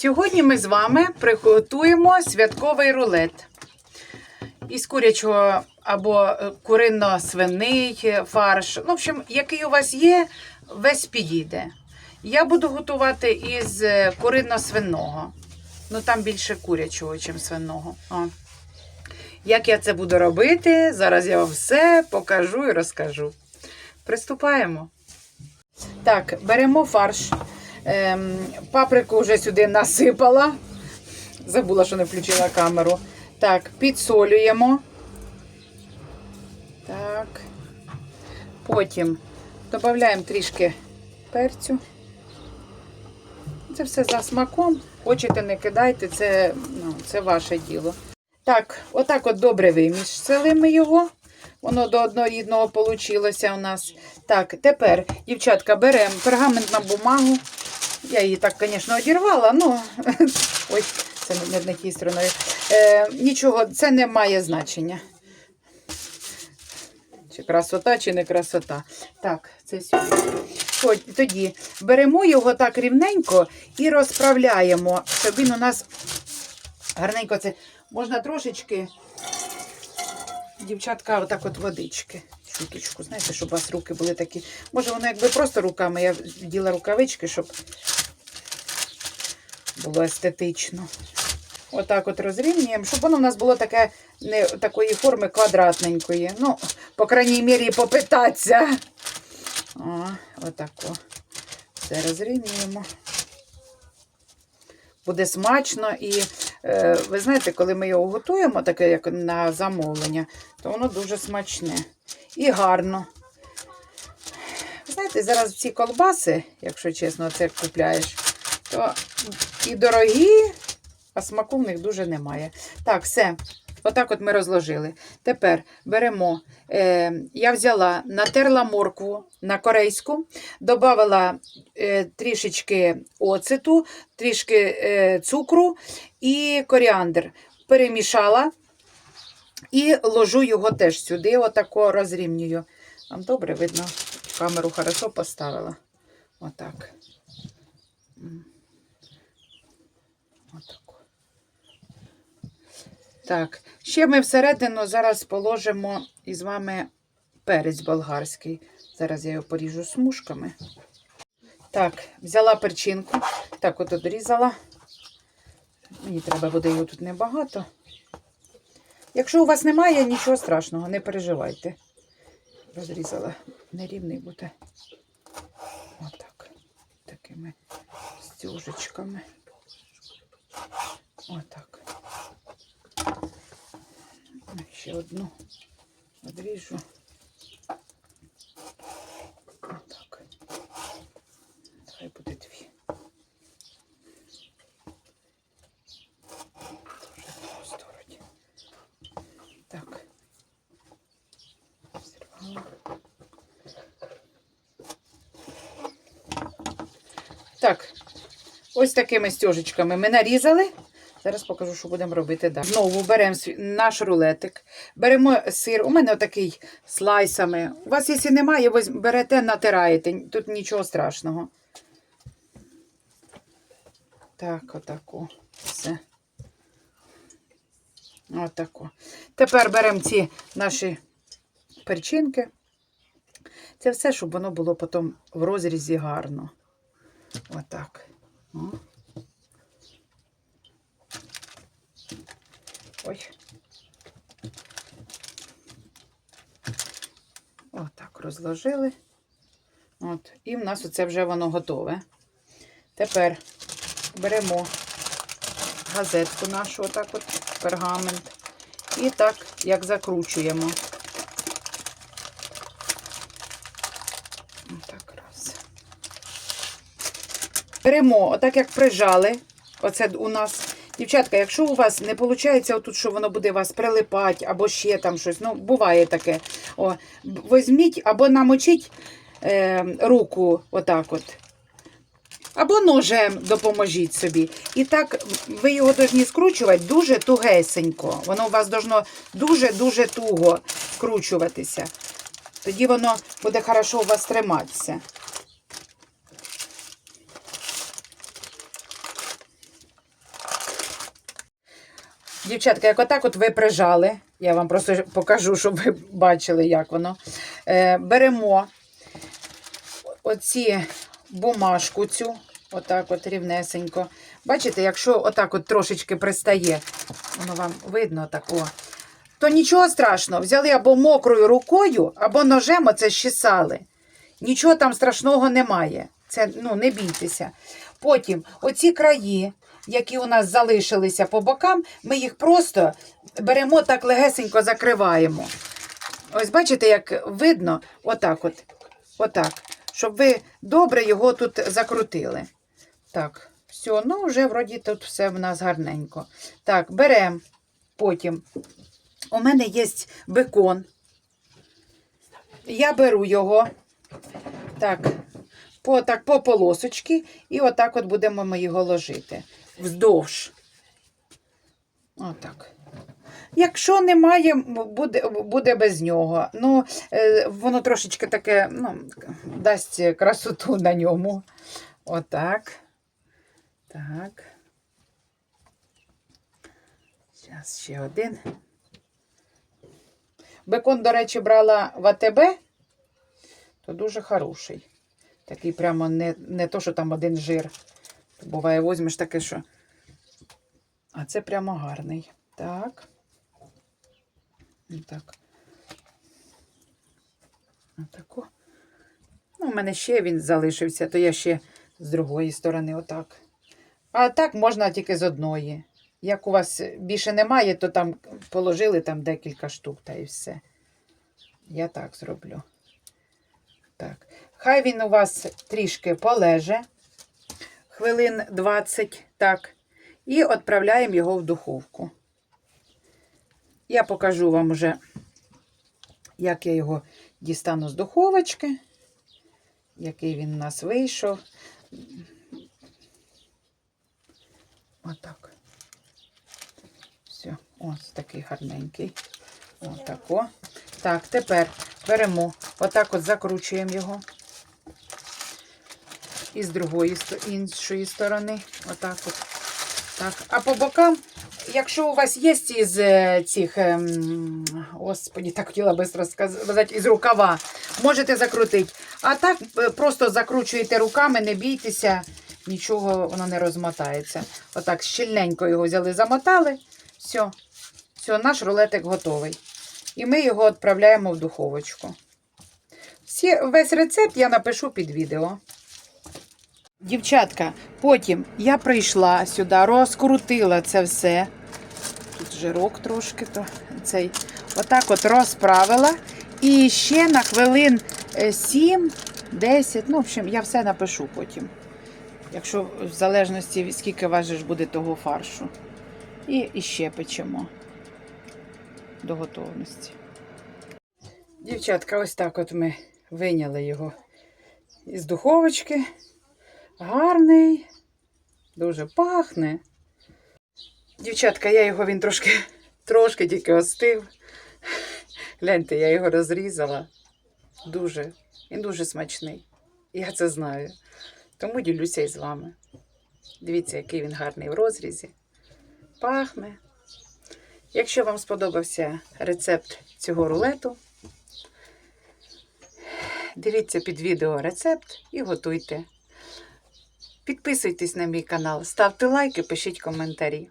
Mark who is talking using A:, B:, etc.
A: Сьогодні ми з вами приготуємо святковий рулет із курячого або е, курино-свиний фарш. Ну, в общем, який у вас є, весь підійде. Я буду готувати із е, курино-свиного. Ну, там більше курячого, ніж свиного. О. Як я це буду робити, зараз я вам все покажу і розкажу. Приступаємо. Так, беремо фарш. Ем, паприку вже сюди насипала. Забула, що не включила камеру. Так, підсолюємо. Так. Потім додаємо трішки перцю. Це все за смаком. Хочете, не кидайте, це, ну, це ваше діло. Так, отак от добре вимішали ми його. Воно до однорідного вийшло у нас. Так, тепер, дівчатка, беремо пергаментну бумагу. Я її так, звісно, одірвала, ну ой, це не, не. Е, нічого, це не має значення. Чи красота, чи не красота. Так, це сюди. Тоді беремо його так рівненько і розправляємо, щоб він у нас гарненько це. Можна трошечки, дівчатка, отак от водички. Чуточку, знаєте, щоб у вас руки були такі. Може, воно якби просто руками, я вділа рукавички, щоб було естетично. Отак от розрівнюємо, щоб воно в нас було таке не такої форми квадратненької. Ну, по крайній мірі, попитатися. О, отако. Все розрівнюємо. Буде смачно і е, ви знаєте, коли ми його готуємо, таке як на замовлення, то воно дуже смачне і гарно. Знаєте, зараз ці колбаси, якщо чесно, це купляєш, то і дорогі, а смаку в них дуже немає. Так, все. Отак от ми розложили. Тепер беремо, е, я взяла, натерла моркву на корейську, додала е, трішечки оцету, трішки е, цукру і коріандр. Перемішала і ложу його теж сюди, отако розрівнюю. Вам добре видно, камеру хорошо поставила. Отак. Отако. Так, ще ми всередину зараз положимо із вами перець болгарський. Зараз я його поріжу смужками. Так, взяла перчинку. Так, от одрізала. Мені треба буде його тут небагато. Якщо у вас немає, нічого страшного, не переживайте. Розрізала нерівний буде. Отак. Такими стюжечками. Отак. Ще одну одріжу. Отак. Хай буде Так, ось такими стежечками ми нарізали. Зараз покажу, що будемо робити далі. Знову беремо наш рулетик, беремо сир. У мене отакий слайсами. У вас, якщо немає, ви берете, натираєте. Тут нічого страшного. Так, отако. Все. Отако. Тепер беремо ці наші перчинки. Це все, щоб воно було потім в розрізі гарно. Отак. О. Ой. Отак розложили. От. І в нас оце вже воно готове. Тепер беремо газетку нашу, отак от, пергамент. І так, як закручуємо. Отак раз. Беремо, отак як прижали. Оце у нас. Дівчатка, якщо у вас не виходить, отут, що воно буде вас прилипати, або ще там щось, ну, буває таке. О, візьміть або намочіть е, руку, отак от. Або ножем допоможіть собі. І так ви його повинні скручувати дуже тугесенько. Воно у вас должно дуже-дуже туго скручуватися. Тоді воно буде хорошо у вас триматися. Дівчатка, як отак от ви прижали, я вам просто покажу, щоб ви бачили, як воно. Е, беремо оці бумажку цю, отак от рівнесенько. Бачите, якщо отак от трошечки пристає, воно вам видно так, то нічого страшного. Взяли або мокрою рукою, або ножем оце щесали. Нічого там страшного немає. Це ну, не бійтеся. Потім оці краї, які у нас залишилися по бокам, ми їх просто беремо так легесенько закриваємо. Ось бачите, як видно, отак от. Отак. Щоб ви добре його тут закрутили. Так, все, ну вже вроді тут все в нас гарненько. Так, беремо потім. У мене є бекон. Я беру його. Так, по, так, по полосочки, і отак от будемо ми його ложити. Вздовж. Отак. Якщо немає, буде, буде без нього. Ну, е, воно трошечки таке, ну, дасть красоту на ньому. Отак. Так. Зараз ще один. Бекон, до речі, брала в АТБ, то дуже хороший. Такий прямо не, не то, що там один жир. Буває, візьмеш таке, що. А це прямо гарний. Так. Так. Отако. Ну, у мене ще він залишився, то я ще з другої сторони отак. А так можна тільки з одної. Як у вас більше немає, то там положили там декілька штук та і все. Я так зроблю. Так. Хай він у вас трішки полеже, хвилин 20, так. І відправляємо його в духовку. Я покажу вам вже, як я його дістану з духовочки, який він у нас вийшов. Отак. Все, ось такий гарненький. Отако. Так, тепер беремо, отак от закручуємо його. І з другої іншої сторони. Отак от. Так. А по бокам, якщо у вас є із е, цих, ем, господі, так хотіла швидко сказати, із рукава, можете закрутити. А так е, просто закручуєте руками, не бійтеся, нічого воно не розмотається. Отак щільненько його взяли, замотали. Все, все, наш рулетик готовий. І ми його відправляємо в духовочку. Всі, весь рецепт я напишу під відео. Дівчатка, потім я прийшла сюди, розкрутила це все. Тут жирок трошки, то цей. Отак от розправила. І ще на хвилин 7, 10, ну, в общем, я все напишу потім. Якщо в залежності скільки важиш буде того фаршу. І, і ще печемо до готовності. Дівчатка, ось так от ми виняли його із духовочки. Гарний, дуже пахне. Дівчатка, я його він трошки, трошки тільки остив. Гляньте, я його розрізала. Дуже, він дуже смачний. Я це знаю. Тому ділюся із вами. Дивіться, який він гарний в розрізі. Пахне. Якщо вам сподобався рецепт цього рулету, дивіться під відео рецепт і готуйте. Підписуйтесь на мій канал, ставте лайки, пишіть коментарі.